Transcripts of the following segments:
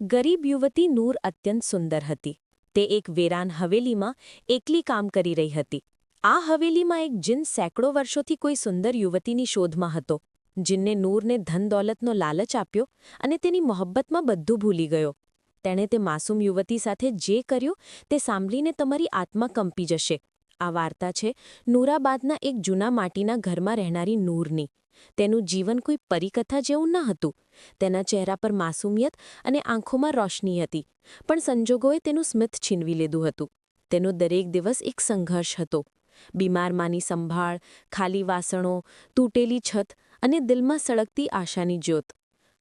ગરીબ યુવતી નૂર અત્યંત સુંદર હતી. તે એક વેરાન હવેલીમાં એકલી કામ કરી રહી હતી. આ હવેલીમાં એક જીન સેંકડો વર્ષોથી કોઈ સુંદર યુવતીની શોધમાં હતો, જીનને નૂરને ધન દોલતનો લાલચ આપ્યો અને તેની મોહબ્બતમાં બધું ભૂલી ગયો. તેણે તે માસૂમ યુવતી સાથે જે કર્યું તે સાંભળીને તમારી આત્મા કંપી જશે. આ વાર્તા છે નૂરાબાદના એક જૂના માટીના ઘરમાં રહેનારી નૂરની. તેનું જીવન કોઈ પરિકથા જેવું ન હતું. તેના ચહેરા પર માસુમિયત અને આંખોમાં રોશની હતી, પણ સંજોગોએ તેનું સ્મિત છીનવી લીધું હતું. તેનો દરેક દિવસ એક સંઘર્ષ હતો. બીમાર માની સંભાળ, ખાલી વાસણો, તૂટેલી છત અને દિલમાં સળગતી આશાની જ્યોત.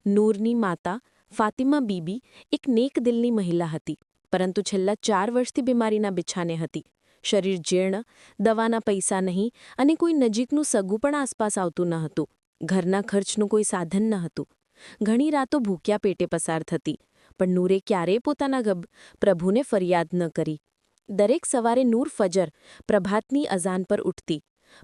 નૂરની માતા, ફાતિમા બીબી, એક નેક દિલની મહિલા હતી, પરંતુ છેલ્લા ચાર વર્ષથી બીમારીના બિછાને હતી. શરીર જીર્ણ, દવાના પૈસા નહીં અને કોઈ નજીકનું સગું પણ આસપાસ આવતું ન હતું. ઘરના ખર્ચનું કોઈ સાધન ન હતું. ઘણી રાતો ભૂખ્યા પેટે પસાર થતી, પણ નૂરે ક્યારેય પોતાના ગબ પ્રભુને ફરિયાદ ન કરી. દરેક સવારે નૂર ફજર પ્રભાતની અઝાન પર ઉઠતી,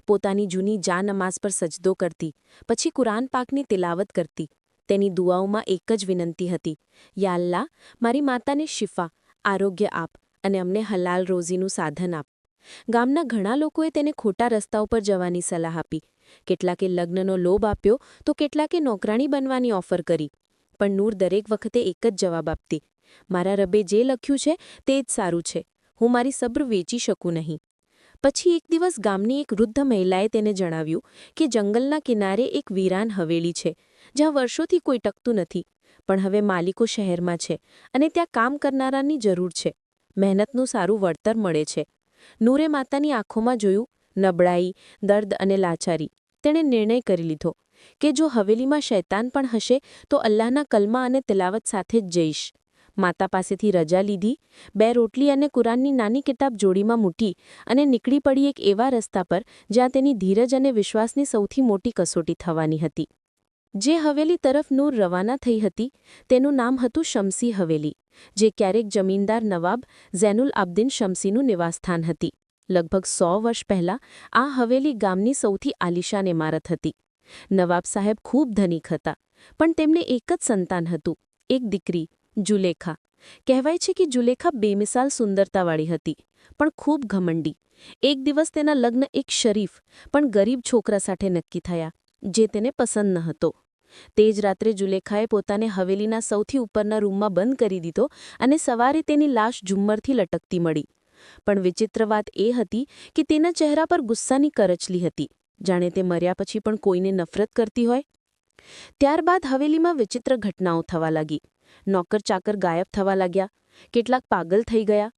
પોતાની જૂની જા નમાઝ પર સજદો કરતી, પછી કુરાન પાકની તિલાવત કરતી. તેની દુઆઓમાં એક જ વિનંતી હતી, યા અલ્લાહ, મારી માતાને શિફા, આરોગ્ય આપ અને અમને હલાલ રોઝીનું સાધન આપ. ગામના ઘણા લોકોએ તેને ખોટા રસ્તા ઉપર જવાની સલાહ આપી. કેટલાકે લગ્નનો લોભ આપ્યો તો કેટલાકે નોકરાણી બનવાની ઓફર કરી. પણ નૂર દરેક વખતે એક જ જવાબ આપતી. મારા રબે જે લખ્યું છે તે જ સારું છે. હું મારી સબ્ર વેચી શકું નહીં. પછી એક દિવસ ગામની એક વૃદ્ધ મહિલાએ તેને જણાવ્યું કે જંગલના કિનારે એક વીરાન હવેલી છે, જ્યાં વર્ષોથી કોઈ ટકતું નથી, પણ હવે માલિકો શહેરમાં છે અને ત્યાં કામ કરનારાની જરૂર છે. મહેનતનું સારું વળતર મળે છે. નૂરે માતાની આંખોમાં જોયું, નબળાઈ, દર્દ અને લાચારી. તેણે નિર્ણય કરી લીધો કે જો હવેલીમાં શૈતાન પણ હશે, તો અલ્લાહના કલમા અને તિલાવત સાથે જ જઈશ. માતા પાસેથી રજા લીધી, બે રોટલી અને કુરાનની નાની કિતાબ જોડીમાં મૂકી અને નીકળી પડી એક એવા રસ્તા પર જ્યાં તેની ધીરજ અને વિશ્વાસની સૌથી મોટી કસોટી થવાની હતી. જે હવેલી તરફ નૂર રવાના થઈ હતી, તેનું નામ હતું શમસી હવેલી, જે ક્યારેક જમીનદાર નવાબ ઝૈનુલ આબ્દિન શમસીનું નિવાસસ્થાન હતી. લગભગ સો વર્ષ પહેલાં આ હવેલી ગામની સૌથી આલિશાન ઇમારત હતી. નવાબ સાહેબ ખૂબ ધનિક હતા, પણ તેમને એક જ સંતાન હતું, એક દીકરી, જુલેખા. કહેવાય છે કે જુલેખા બેમિસાલ સુંદરતાવાળી હતી, પણ ખૂબ ઘમંડી. એક દિવસ તેના લગ્ન એક શરીફ, પણ ગરીબ છોકરા સાથે નક્કી થયા, જે તેને પસંદ ન હતો. તે જ રાત્રે જુલેખાએ પોતાને હવેલીના સૌથી ઉપરના રૂમમાં બંધ કરી દીધો અને સવારે તેની લાશ ઝુમ્મરથી લટકતી મળી. પણ વિચિત્ર વાત એ હતી કે તેના ચહેરા પર ગુસ્સાની કરચલી હતી. જાણે તે મર્યા પછી પણ કોઈને નફરત કરતી હોય? ત્યારબાદ હવેલીમાં વિચિત્ર ઘટનાઓ થવા લાગી. નોકર ચાકર ગાયબ થવા લાગ્યા. કેટલાક પાગલ થઈ ગયા.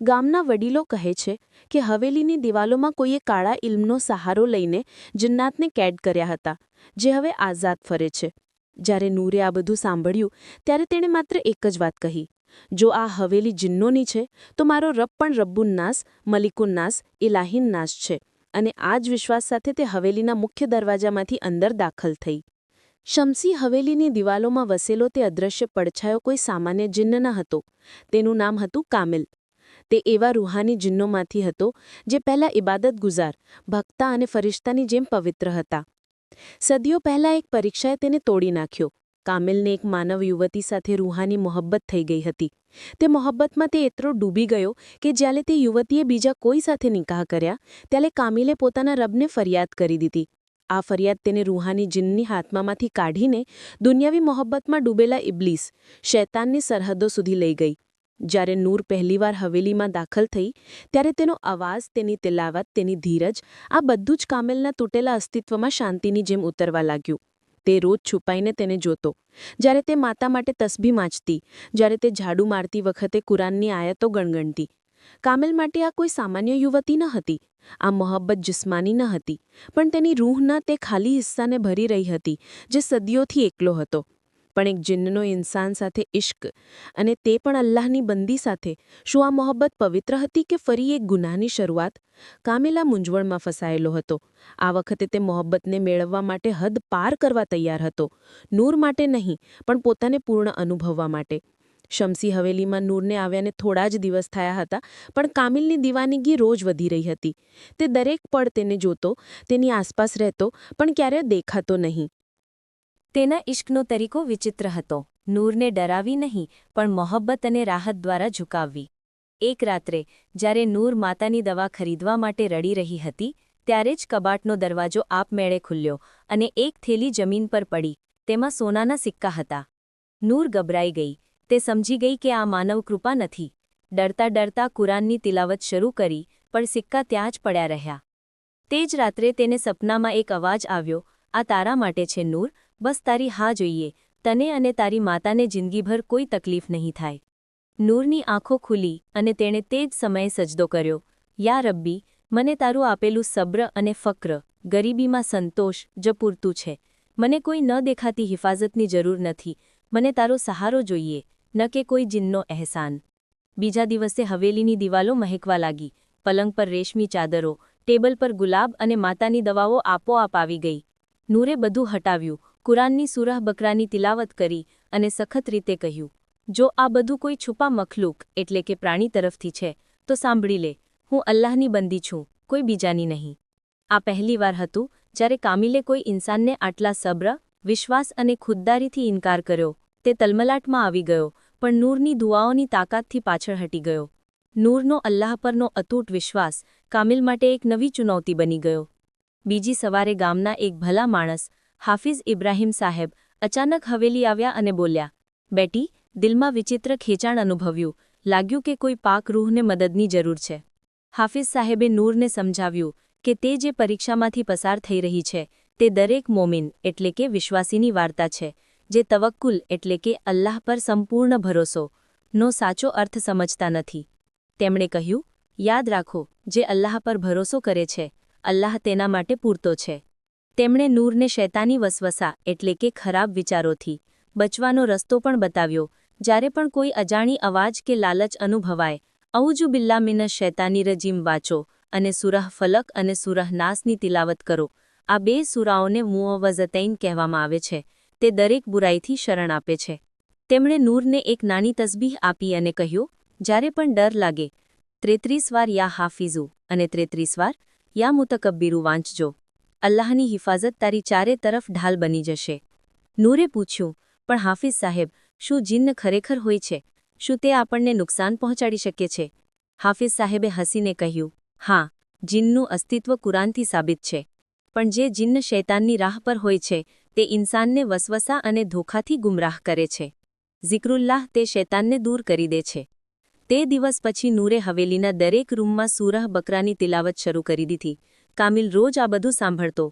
ગામના વડીલો કહે છે કે હવેલીની દિવાલોમાં કોઈએ કાળા ઇલ્મનો સહારો લઈને જન્નાતને કેદ કર્યા હતા, જે હવે આઝાદ ફરે છે. જ્યારે નૂરે આ બધું સાંભળ્યું, ત્યારે તેણે માત્ર એક જ વાત કહી, જો આ હવેલી જિન્નોની છે, તો મારો રબ પણ રબ્બુન્નાસ મલિકુન્નાસ મલિકુન નાસ, ઇલાહીન નાસ છે, અને આ જ વિશ્વાસ સાથે તે હવેલીના મુખ્ય દરવાજામાંથી અંદર દાખલ થઈ. શમસી હવેલીની દિવાલોમાં વસેલો તે અદૃશ્ય પડછાયો કોઈ સામાન્ય જિન્ન ન હતો. તેનું નામ હતું કામિલ. તે એવા રૂહાની જિન્નોમાંથી હતો, જે પહેલાં ઇબાદત ગુજાર, ભક્તા અને ફરિશ્તાની જેમ પવિત્ર હતા. સદીઓ પહેલાં એક પરીક્ષાએ તેને તોડી નાખ્યો. કામિલને એક માનવ યુવતી સાથે રૂહાની મોહબ્બત થઈ ગઈ હતી. તે મોહબ્બતમાં તે એટલો ડૂબી ગયો કે જ્યારે તે યુવતીએ બીજા કોઈ સાથે નિકાહ કર્યા, ત્યારે કામિલે પોતાના રબને ફરિયાદ કરી દીધી. આ ફરિયાદ તેને રૂહાની જીનની હાથમાંથી કાઢીને દુનિયાવી મોહબ્બતમાં ડૂબેલા ઇબ્લીસ, શૈતાનની સરહદો સુધી લઈ ગઈ. જ્યારે નૂર પહેલીવાર હવેલીમાં દાખલ થઈ, ત્યારે તેનો અવાજ, તેની તિલાવત, તેની ધીરજ, આ બધું જ કામેલના તૂટેલા અસ્તિત્વમાં શાંતિની જેમ ઉતરવા લાગ્યું. તે રોજ છુપાઈને તેને જોતો. જ્યારે તે માતા માટે તસબી માચતી જ્યારે તે ઝાડુ મારતી વખતે કુરાનની આયતો ગણગણતી. કામેલ માટે આ કોઈ સામાન્ય યુવતી ન હતી. આ મોહબ્બત જિસ્માની ન હતી. પણ તેની રૂહના તે ખાલી હિસ્સાને ભરી રહી હતી, જે સદીઓથી એકલો હતો. પણ એક જિન્નનો ઇન્સાન સાથે ઇશ્ક અને તે પણ અલ્લાહની બંદી સાથે. શું આ મોહબ્બત પવિત્ર હતી કે ફરી એક ગુનાહની શરૂઆત? કામેલા મૂંઝવણમાં ફસાયેલો હતો. આ વખતે તે મોહબ્બતને મેળવવા માટે હદ પાર કરવા તૈયાર હતો. નૂર માટે નહીં, પણ પોતાને પૂર્ણ અનુભવવા માટે. શમસી હવેલીમાં નૂરને આવ્યાને થોડા જ દિવસ થયા હતા, પણ કામિલની દીવાનગી રોજ વધી રહી હતી. તે દરેક પળ તેને જોતો, તેની આસપાસ રહેતો, પણ ક્યારેય દેખાતો નહીં. તેના ઇશ્કનો તરીકો વિચિત્ર હતો. નૂરને ડરાવી નહીં, પણ મોહબ્બત અને રાહત દ્વારા ઝુકાવવી. એક રાત્રે, જ્યારે નૂર માતાની દવા ખરીદવા માટે રડી રહી હતી, ત્યારે જ કબાટનો દરવાજો આપમેળે ખુલ્યો અને એક થેલી જમીન પર પડી, તેમાં સોનાના સિક્કા હતા. નૂર ગભરાઈ ગઈ. તે સમજી ગઈ કે આ માનવ કૃપા નથી. ડરતા ડરતા કુરાનની તિલાવત શરૂ કરી, પણ સિક્કા ત્યાં જ પડ્યા રહ્યા. તે જ રાત્રે તેને સપનામાં એક અવાજ આવ્યો, આ તારા માટે છે, નૂર. બસ તારી હા જોઈએ, તને અને તારી માતાને જિંદગીભર કોઈ તકલીફ નહીં થાય. નૂરની આંખો ખુલી અને તેણે તે જ સમયે સજદો કર્યો, યા રબ્બી, મને તારું આપેલું સબ્ર અને ફક્ર, ગરીબીમાં સંતોષ, જ પૂરતું છે. મને કોઈ ન દેખાતી હિફાજતની જરૂર નથી. મને તારો સહારો જોઈએ, ન કે કોઈ જીનનો અહેસાન. બીજા દિવસે હવેલીની દિવાલો મહેકવા લાગી. પલંગ પર રેશમી ચાદરો, ટેબલ પર ગુલાબ અને માતાની દવાઓ આપોઆપ આવી ગઈ. નૂરે બધું હટાવ્યું. કુરાનની સુરહ બકરાની તિલાવત કરી અને સખત રીતે કહ્યું, જો આ બધું કોઈ છુપા મખલૂક એટલે કે પ્રાણી તરફથી છે, તો સાંભળી લે, હું અલ્લાહની બંદી છું, કોઈ બીજાની નહીં. આ પહેલીવાર હતું જ્યારે કામિલે કોઈ ઇન્સાનને આટલા સબ્ર, વિશ્વાસ અને ખુદદારીથી ઇનકાર કર્યો. તે તલમલાટમાં આવી ગયો, પણ નૂરની દુઆઓની તાકાતથી પાછળ હટી ગયો. નૂરનો અલ્લાહ પરનો અતૂટ વિશ્વાસ કામિલ માટે એક નવી ચુનૌતી બની ગયો. બીજી સવારે ગામના એક ભલા માણસ હાફિઝ ઇબ્રાહિમ સાહેબ અચાનક હવેલી આવ્યા અને બોલ્યા, બેટી, દિલમાં વિચિત્ર ખેંચાણ અનુભવ્યું. લાગ્યું કે કોઈ પાક રૂહને મદદની જરૂર છે. હાફિઝ સાહેબે નૂરને સમજાવ્યું કે તે જે પરીક્ષામાંથી પસાર થઈ રહી છે, તે દરેક મોમિન એટલે કે વિશ્વાસીની વાર્તા છે, જે તવક્કુલ એટલે કે અલ્લાહ પર સંપૂર્ણ ભરોસો, નો સાચો અર્થ સમજતા નથી. તેમણે કહ્યું, યાદ રાખો, જે અલ્લાહ પર ભરોસો કરે છે, અલ્લાહ તેના માટે પૂરતો છે. તેમણે નૂરને શૈતાની વસવસા એટલે કે ખરાબ વિચારોથી બચવાનો રસ્તો પણ બતાવ્યો, જ્યારે પણ કોઈ અજાણી અવાજ કે લાલચ અનુભવાય અઉજુ બિલ્લા મિન શૈતાની રજીમ વાંચો અને સુરહ ફલક અને સુરહ નાસની તિલાવત કરો. આ બે સુરાઓને મુઅવઝતૈન કહેવામાં આવે છે, તે દરેક બુરાઈથી શરણ આપે છે. તેમણે નૂરને એક નાની તસબીહ આપી અને કહ્યું, જ્યારે પણ ડર લાગે, ત્રેત્રીસ વાર યા હાફિઝુ અને ત્રેત્રીસ વાર યા મુતકબ્બીરુ વાંચજો. અલ્લાહની હિફાજત તારી ચારે તરફ ઢાલ બની જશે. નૂરે પૂછ્યું, પણ હાફિઝ સાહેબ, શું જીન્ન ખરેખર હોય છે? શું તે આપણને નુકસાન પહોંચાડી શકે છે? હાફિઝ સાહેબે હસીને કહ્યું, હા, જીનનું અસ્તિત્વ કુરાનથી સાબિત છે. પણ જે જીન્ન શૈતાનની રાહ પર હોય છે, તે ઇન્સાનને વસવસા અને ધોખાથી ગુમરાહ કરે છે. ઝિકરુલ્લાહ તે શૈતાનને દૂર કરી દે છે. તે દિવસ પછી નૂરે હવેલીના દરેક રૂમમાં સુરહ બકરાની તિલાવત શરૂ કરી દીધી. કામિલ રોજ આ બધું સાંભળતો.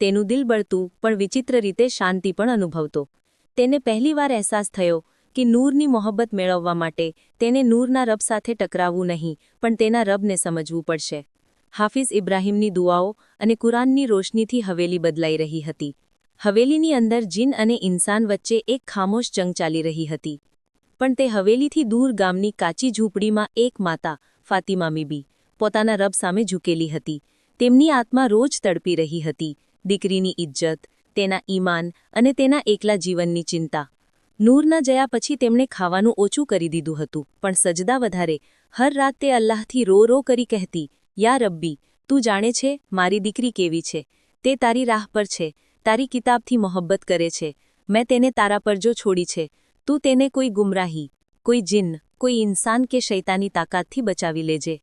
તેનું દિલ બળતું, પણ વિચિત્ર રીતે શાંતિ પણ અનુભવતો. તેને પહેલીવાર અહેસાસ થયો કે નૂરની મોહબ્બત મેળવવા માટે તેને નૂરના રબ સાથે ટકરાવવું નહીં, પણ તેના રબને સમજવું પડશે. હાફિઝ ઇબ્રાહીમની દુઆઓ અને કુરાનની રોશનીથી હવેલી બદલાઈ રહી હતી. હવેલીની અંદર જીન અને ઇન્સાન વચ્ચે એક ખામોશ જંગ ચાલી રહી હતી. પણ તે હવેલીથી દૂર ગામની કાચી ઝૂંપડીમાં એક માતા, ફાતિમા મીબી, પોતાના રબ સામે ઝૂકેલી હતી. તેમની આત્મા રોજ તડપી રહી હતી. દીકરીની ઇજ્જત, તેના ઈમાન અને તેના એકલા જીવનની ચિંતા. નૂરના જયા પછી તેમણે ખાવાનું ઓછું કરી દીધું હતું, પણ સજદા વધારે. હર રાત તે અલ્લાહથી રો રો કરી કહેતી, યા રબ્બી, તું જાણે છે મારી દીકરી કેવી છે? તે તારી રાહ પર છે, તારી કિતાબથી મોહબ્બત કરે છે. મેં તેને તારા પર જો છોડી છે તું તેને કોઈ ગુમરાહી, કોઈ જીન, કોઈ ઇન્સાન કે શૈતાની તાકાતથી બચાવી લેજે.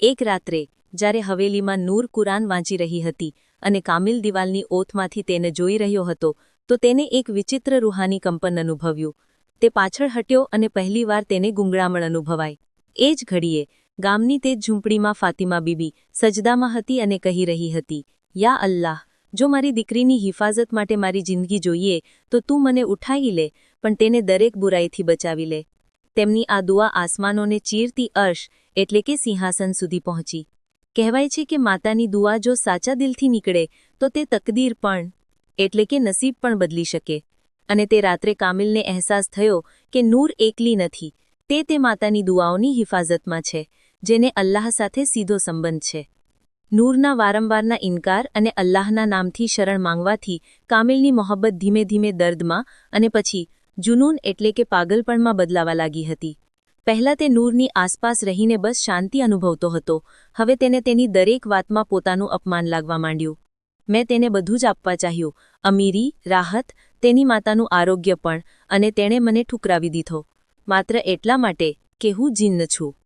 એક રાત્રે, જ્યારે હવેલીમાં નૂર કુરાન વાંચી રહી હતી અને કામિલ દિવાલની ઓથમાંથી તેને જોઈ રહ્યો હતો, તો તેને એક વિચિત્ર રૂહાની કંપન અનુભવ્યું. તે પાછળ હટ્યો અને પહેલીવાર તેને ગુંગળામણ અનુભવાય. એ જ ઘડીએ, ગામની તે ઝૂંપડીમાં ફાતિમા બીબી સજદામાં હતી અને કહી રહી હતી, યા અલ્લાહ, જો મારી દીકરીની હિફાજત માટે મારી જિંદગી જોઈએ, તો તું મને ઉઠાવી લે પણ તેને દરેક બુરાઈથી બચાવી લે. તેમની આ દુઆ આસમાનોને ચીરતી અર્શ એટલે કે સિંહાસન સુધી પહોંચી. કહેવાય છે કે માતાની દુઆ જો સાચા દિલથી નીકળે, તો તે તકદીર પણ, એટલે કે નસીબ પણ બદલી શકે. અને તે રાત્રે કામિલને અહેસાસ થયો કે નૂર એકલી નથી. તે તે માતાની દુઆઓની હિફાજતમાં છે, જેને અલ્લાહ સાથે સીધો સંબંધ છે. નૂરના વારંવારના ઇનકાર અને અલ્લાહના નામથી શરણ માંગવાથી કામિલની મોહબ્બત ધીમે ધીમે દર્દમાં અને પછી જુનૂન એટલે કે પાગલપણમાં બદલાવા લાગી હતી. પહેલાં તે નૂરની આસપાસ રહીને બસ શાંતિ અનુભવતો હતો. હવે તેને તેની દરેક વાતમાં પોતાનું અપમાન લાગવા માંડ્યું. મેં તેને બધું જ આપવા ચાહ્યું. અમીરી, રાહત, તેની માતાનું આરોગ્ય પણ, અને તેણે મને ઠુકરાવી દીધો. માત્ર એટલા માટે કે હું જિન્ન છું.